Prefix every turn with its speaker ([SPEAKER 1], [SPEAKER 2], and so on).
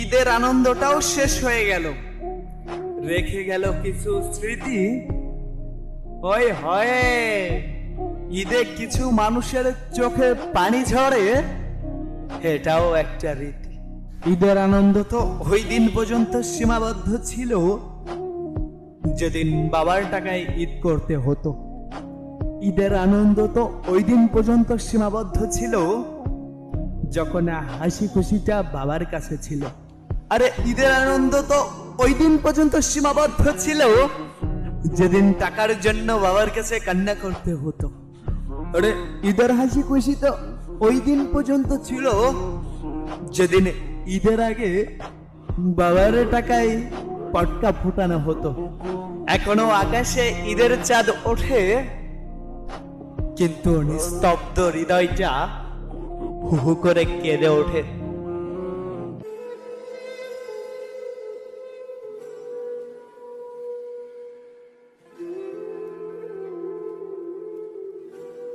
[SPEAKER 1] ঈদের আনন্দটাও শেষ হয়ে গেল। রেখে গেল কিছু স্মৃতি। ওই হয়। ঈদে কিছু মানুষের চোখে পানি ঝরে এটাও একটা রীতি। ঈদের আনন্দ তো ওই দিন পর্যন্ত সীমাবদ্ধ ছিল। যেদিন বাবার টাকায় ঈদ করতে হতো, ঈদের আনন্দ তো ওই দিন পর্যন্ত সীমাবদ্ধ ছিল, যখন হাসি খুশিটা বাবার কাছে ছিল। আরে, ঈদের আনন্দ তো ওই দিন পর্যন্ত সীমাবদ্ধ ছিল। যেদিন টাকার জন্য বাবার কাছে কান্না করতে হতো। আরে, ঈদের হাসি খুশি তো ওই দিন পর্যন্ত ছিল। যেদিন ঈদের আগে বাবার টাকায় পটকা ফুটানো হতো। এখনও আকাশে ঈদের চাঁদ ওঠে। কিন্তু নিস্তব্ধ হৃদয়টা হু হু করে কেঁদে ওঠে।